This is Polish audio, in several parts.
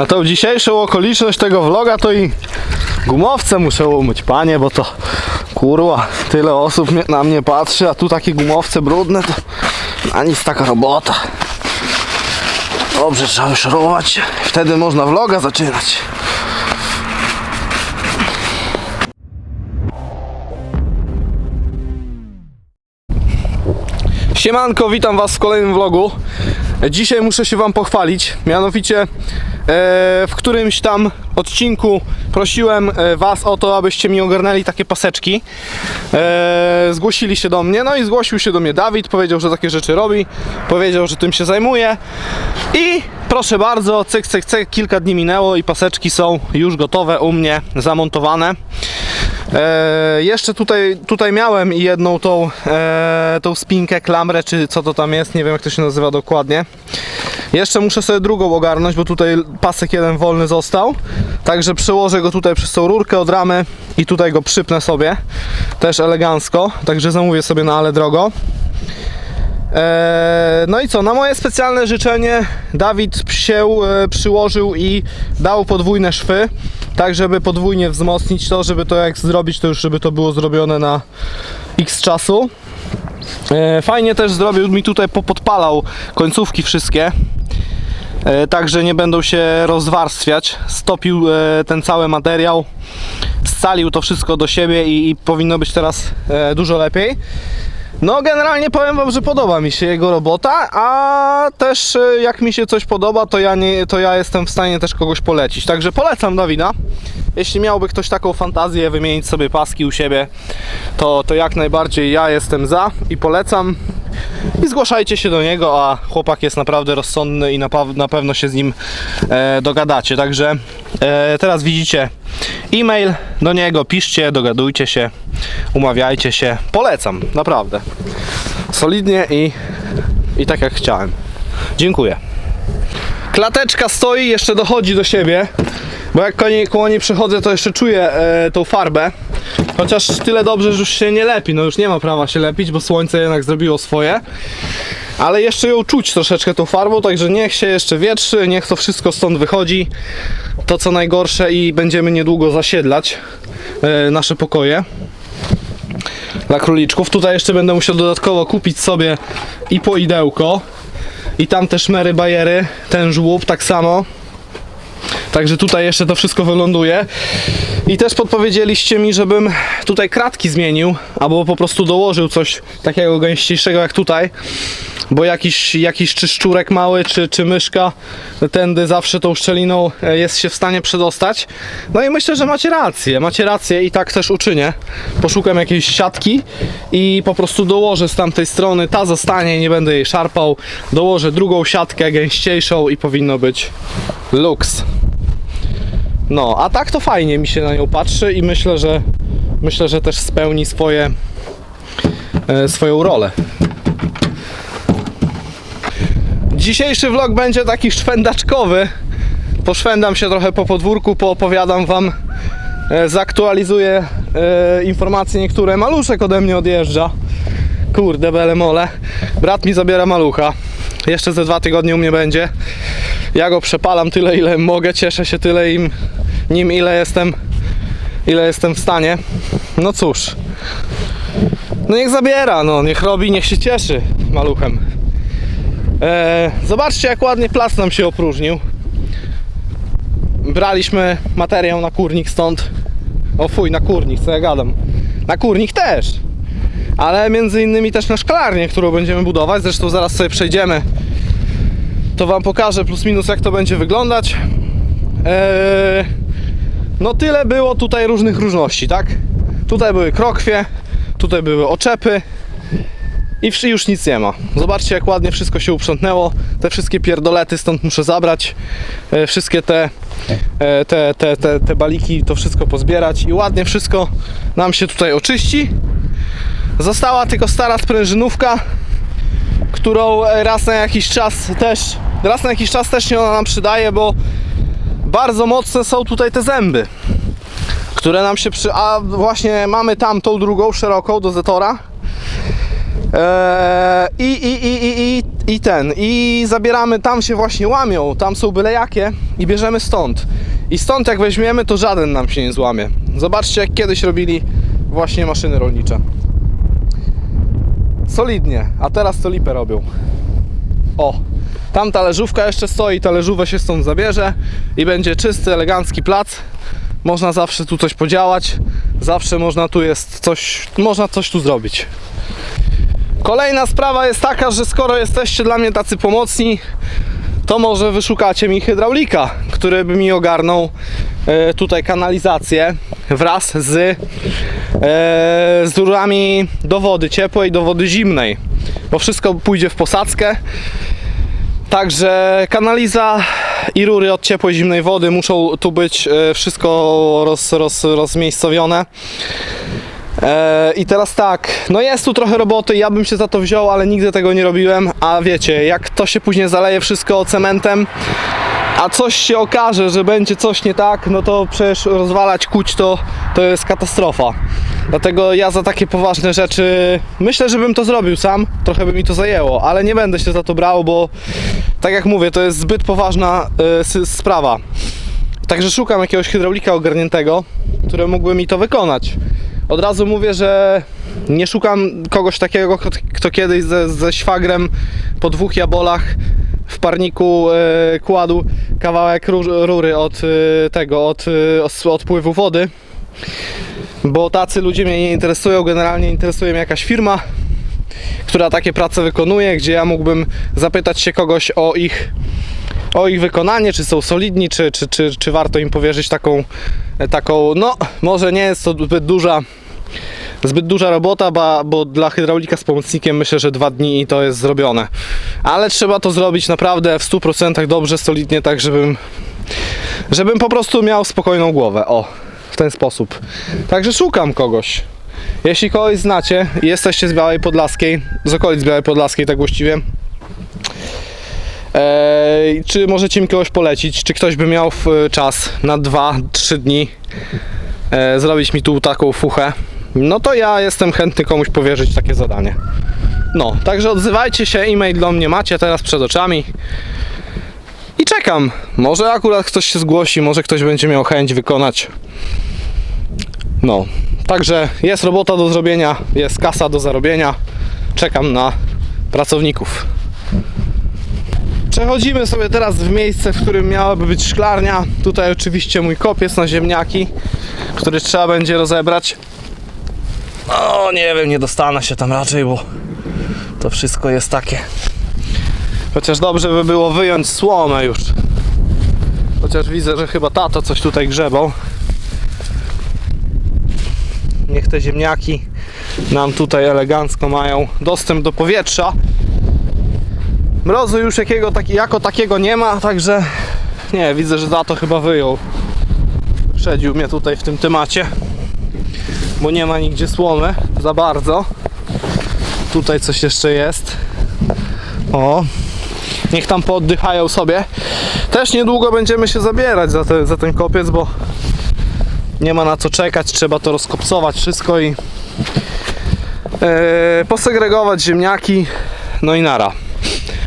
Na tą dzisiejszą okoliczność tego vloga to i gumowce muszę umyć, panie, bo to kurwa, tyle osób na mnie patrzy, a tu takie gumowce brudne, to na nic taka robota. Dobrze, trzeba wyszorować, wtedy można vloga zaczynać. Siemanko, witam was w kolejnym vlogu. Dzisiaj muszę się wam pochwalić, mianowicie w którymś tam odcinku prosiłem e, was o to, abyście mi ogarnęli takie paseczki. E, zgłosili się do mnie, no i zgłosił się do mnie Dawid, powiedział, że takie rzeczy robi, powiedział, że tym się zajmuje i proszę bardzo, cyk, cyk, cyk, kilka dni minęło i paseczki są już gotowe u mnie, zamontowane. E, jeszcze tutaj, tutaj miałem jedną tą, e, tą spinkę, klamrę, czy co to tam jest, nie wiem jak to się nazywa dokładnie. Jeszcze muszę sobie drugą ogarnąć, bo tutaj pasek jeden wolny został. Także przełożę go tutaj przez tą rurkę od ramy i tutaj go przypnę sobie. Też elegancko, także zamówię sobie na ale drogo. Eee, no i co, na moje specjalne życzenie Dawid się e, przyłożył i dał podwójne szwy, tak żeby podwójnie wzmocnić to, żeby to jak zrobić, to już żeby to było zrobione na x czasu. E, fajnie też zrobił mi tutaj, popodpalał końcówki wszystkie, tak że nie będą się rozwarstwiać. Stopił e, ten cały materiał, scalił to wszystko do siebie i, i powinno być teraz e, dużo lepiej. No, generalnie powiem Wam, że podoba mi się jego robota, a też e, jak mi się coś podoba, to ja, nie, to ja jestem w stanie też kogoś polecić. Także polecam Dawida. Jeśli miałby ktoś taką fantazję wymienić sobie paski u siebie, to, to jak najbardziej ja jestem za i polecam. I zgłaszajcie się do niego, a chłopak jest naprawdę rozsądny i na, na pewno się z nim e, dogadacie. Także e, teraz widzicie e-mail do niego, piszcie, dogadujcie się, umawiajcie się. Polecam, naprawdę. Solidnie i, i tak jak chciałem. Dziękuję. Klateczka stoi, jeszcze dochodzi do siebie. Bo jak koło niej, przechodzę, to jeszcze czuję e, tą farbę. Chociaż tyle dobrze, że już się nie lepi. No już nie ma prawa się lepić, bo słońce jednak zrobiło swoje. Ale jeszcze ją czuć troszeczkę tą farbą, także niech się jeszcze wietrzy, niech to wszystko stąd wychodzi. To co najgorsze i będziemy niedługo zasiedlać e, nasze pokoje dla króliczków. Tutaj jeszcze będę musiał dodatkowo kupić sobie i poidełko. I tam te szmery bajery, ten żłób tak samo. Także tutaj jeszcze to wszystko wyląduje. I też podpowiedzieliście mi, żebym tutaj kratki zmienił, albo po prostu dołożył coś takiego gęściejszego jak tutaj. Bo jakiś, jakiś czy szczurek mały, czy, czy myszka tędy zawsze tą szczeliną e, jest się w stanie przedostać. No i myślę, że macie rację, macie rację i tak też uczynię. Poszukam jakiejś siatki i po prostu dołożę z tamtej strony, ta zostanie, nie będę jej szarpał. Dołożę drugą siatkę gęściejszą i powinno być luks. No, a tak to fajnie mi się na nią patrzy i myślę, że myślę, że też spełni swoje e, swoją rolę. Dzisiejszy vlog będzie taki szwendaczkowy. Poszwendam się trochę po podwórku, poopowiadam wam, e, zaktualizuję e, informacje niektóre. Maluszek ode mnie odjeżdża. Kurde, bele mole. Brat mi zabiera malucha. Jeszcze ze dwa tygodnie u mnie będzie. Ja go przepalam tyle, ile mogę. Cieszę się tyle im, nim, ile jestem, ile jestem w stanie. No cóż. No niech zabiera, no niech robi, niech się cieszy maluchem. E, zobaczcie jak ładnie plac nam się opróżnił. Braliśmy materiał na kurnik stąd. O fuj, na kurnik, co ja gadam. Na kurnik też. Ale między innymi też na szklarnię, którą będziemy budować. Zresztą zaraz sobie przejdziemy. To wam pokażę plus minus jak to będzie wyglądać. Eee, no tyle było tutaj różnych różności, tak? Tutaj były krokwie, tutaj były oczepy, i już nic nie ma. Zobaczcie jak ładnie wszystko się uprzątnęło. Te wszystkie pierdolety stąd muszę zabrać. E, wszystkie te, e, te, te, te, te baliki, to wszystko pozbierać i ładnie wszystko nam się tutaj oczyści. Została tylko stara sprężynówka, którą e, raz na jakiś czas też raz na jakiś czas też się ona nam przydaje, bo bardzo mocne są tutaj te zęby, które nam się przy... A właśnie mamy tam tą drugą szeroką do Zetora Eee, i, i, i, i, i, I ten. I zabieramy, tam się właśnie łamią, tam są byle jakie i bierzemy stąd. I stąd jak weźmiemy, to żaden nam się nie złamie. Zobaczcie, jak kiedyś robili właśnie maszyny rolnicze. Solidnie, a teraz to lipę robią. O, tam talerzówka jeszcze stoi, talerzówę się stąd zabierze i będzie czysty, elegancki plac. Można zawsze tu coś podziałać, zawsze można tu jest coś, można coś tu zrobić. Kolejna sprawa jest taka, że skoro jesteście dla mnie tacy pomocni, to może wyszukacie mi hydraulika, który by mi ogarnął e, tutaj kanalizację wraz z, e, z rurami do wody ciepłej, do wody zimnej, bo wszystko pójdzie w posadzkę. Także kanaliza i rury od ciepłej, zimnej wody muszą tu być e, wszystko roz, roz, rozmiejscowione. E, I teraz tak, no jest tu trochę roboty, ja bym się za to wziął, ale nigdy tego nie robiłem, a wiecie, jak to się później zaleje wszystko cementem, a coś się okaże, że będzie coś nie tak, no to przecież rozwalać kuć to, to jest katastrofa. Dlatego ja za takie poważne rzeczy myślę, że bym to zrobił sam, trochę by mi to zajęło, ale nie będę się za to brał, bo tak jak mówię, to jest zbyt poważna y, sprawa. Także szukam jakiegoś hydraulika ogarniętego, który mógłby mi to wykonać. Od razu mówię, że nie szukam kogoś takiego, kto- kto kiedyś ze, ze szwagrem po dwóch jabolach w parniku e, kładł kawałek rur, rury od e, tego, od e, odpływu wody. Bo tacy ludzie mnie nie interesują, generalnie interesuje mnie jakaś firma, która takie prace wykonuje, gdzie ja mógłbym zapytać się kogoś o ich o ich wykonanie, czy są solidni, czy, czy, czy, czy warto im powierzyć taką, taką, no może nie jest to zbyt duża, zbyt duża robota, bo, dla hydraulika z pomocnikiem myślę, że dwa dni i to jest zrobione. Ale trzeba to zrobić naprawdę w 100% dobrze, solidnie, tak żebym, żebym po prostu miał spokojną głowę, o, w ten sposób. Także szukam kogoś. Jeśli kogoś znacie i jesteście z Białej Podlaskiej, z okolic Białej Podlaskiej tak właściwie, Eee, czy możecie mi kogoś polecić? Czy ktoś by miał w, czas na 2-3 dni e, zrobić mi tu taką fuchę? No to ja jestem chętny komuś powierzyć takie zadanie. No, także odzywajcie się, e-mail do mnie macie teraz przed oczami. I czekam. Może akurat ktoś się zgłosi, może ktoś będzie miał chęć wykonać. No, także jest robota do zrobienia, jest kasa do zarobienia. Czekam na pracowników. Przechodzimy sobie teraz w miejsce, w którym miałaby być szklarnia. Tutaj oczywiście mój kopiec na ziemniaki, który trzeba będzie rozebrać. O, nie wiem, nie dostanę się tam raczej, bo to wszystko jest takie. Chociaż dobrze by było wyjąć słomę już. Chociaż widzę, że chyba tato coś tutaj grzebał. Niech te ziemniaki nam tutaj elegancko mają dostęp do powietrza. Mrozu już jakiego, taki, jako takiego nie ma, także nie, widzę, że za to chyba wyjął. Przedził mnie tutaj w tym temacie, bo nie ma nigdzie słomy za bardzo. Tutaj coś jeszcze jest. O, niech tam pooddychają sobie. Też niedługo będziemy się zabierać za, te, za ten kopiec, bo nie ma na co czekać, trzeba to rozkopcować wszystko i e, posegregować ziemniaki, no i nara.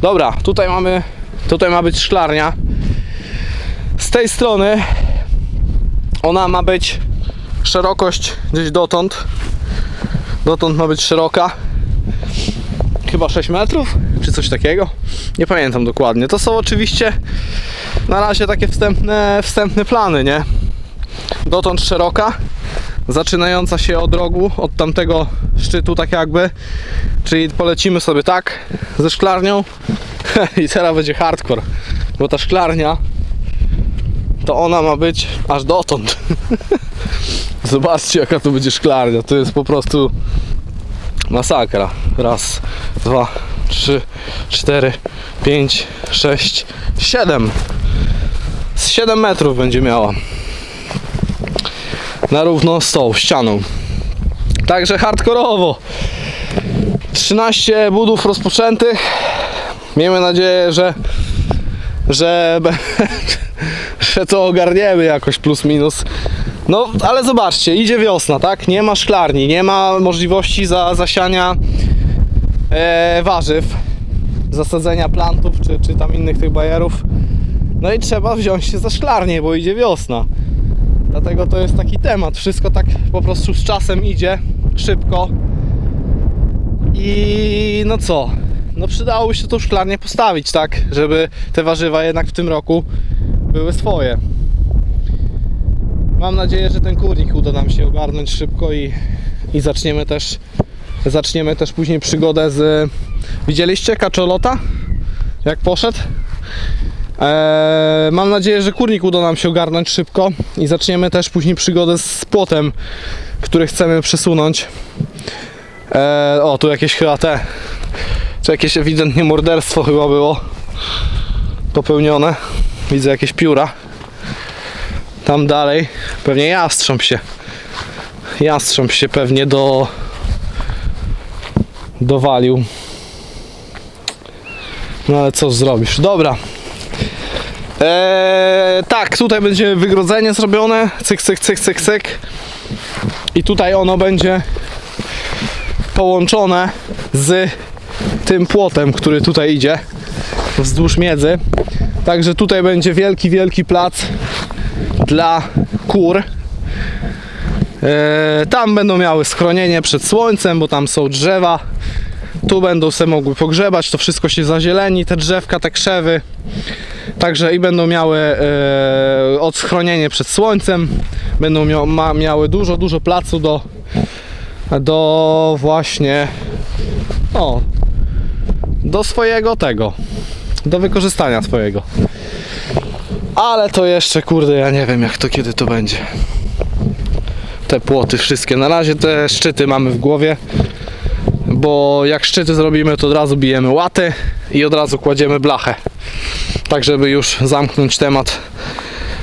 Dobra, tutaj mamy, tutaj ma być szklarnia. Z tej strony ona ma być szerokość gdzieś dotąd. Dotąd ma być szeroka. Chyba 6 metrów, czy coś takiego. Nie pamiętam dokładnie. To są oczywiście na razie takie wstępne, wstępne plany, nie? Dotąd szeroka, zaczynająca się od rogu, od tamtego szczytu, tak jakby. Czyli polecimy sobie tak ze szklarnią i teraz będzie hardcore, bo ta szklarnia to ona ma być aż dotąd. Zobaczcie jaka to będzie szklarnia, to jest po prostu masakra. Raz, dwa, trzy, cztery, pięć, sześć, siedem. Z 7 metrów będzie miała. Na równo z tą ścianą. Także hardkorowo. 13 budów rozpoczętych. Miejmy nadzieję, że że, że to ogarniemy jakoś plus minus. No, ale zobaczcie, idzie wiosna, tak? Nie ma szklarni, nie ma możliwości za, zasiania e, warzyw, zasadzenia plantów czy, czy tam innych tych bajerów. No i trzeba wziąć się za szklarnię, bo idzie wiosna. Dlatego to jest taki temat. Wszystko tak po prostu z czasem idzie szybko. I no co? No przydałoby się tą szklarnię postawić, tak? Żeby te warzywa jednak w tym roku były swoje. Mam nadzieję, że ten kurnik uda nam się ogarnąć szybko i, i zaczniemy też zaczniemy też później przygodę z widzieliście kaczolota? Jak poszedł? Eee, mam nadzieję, że kurnik uda nam się ogarnąć szybko i zaczniemy też później przygodę z płotem, który chcemy przesunąć. Eee, o, tu jakieś chyba te. Tu jakieś ewidentnie morderstwo chyba było popełnione. Widzę jakieś pióra. Tam dalej pewnie jastrząb się. Jastrząb się pewnie do dowalił. No ale co zrobisz? Dobra. Eee, tak, tutaj będzie wygrodzenie zrobione. Cyk, cyk, cyk, cyk, cyk. I tutaj ono będzie połączone z tym płotem, który tutaj idzie wzdłuż miedzy. Także tutaj będzie wielki, wielki plac dla kur. E, tam będą miały schronienie przed słońcem, bo tam są drzewa. Tu będą se mogły pogrzebać, to wszystko się zazieleni, te drzewka, te krzewy. Także i będą miały e, odschronienie przed słońcem. Będą mia ma, miały dużo, dużo placu do, do właśnie o, do swojego tego, do wykorzystania swojego. Ale to jeszcze, kurde, ja nie wiem jak to, kiedy to będzie. Te płoty wszystkie. Na razie te szczyty mamy w głowie, bo jak szczyty zrobimy, to od razu bijemy łaty i od razu kładziemy blachę. Tak, żeby już zamknąć temat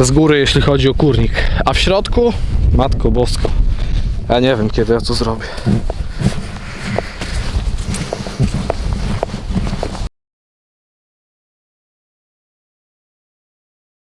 z góry, jeśli chodzi o kurnik. A w środku, matko bosko, ja nie wiem kiedy ja to zrobię.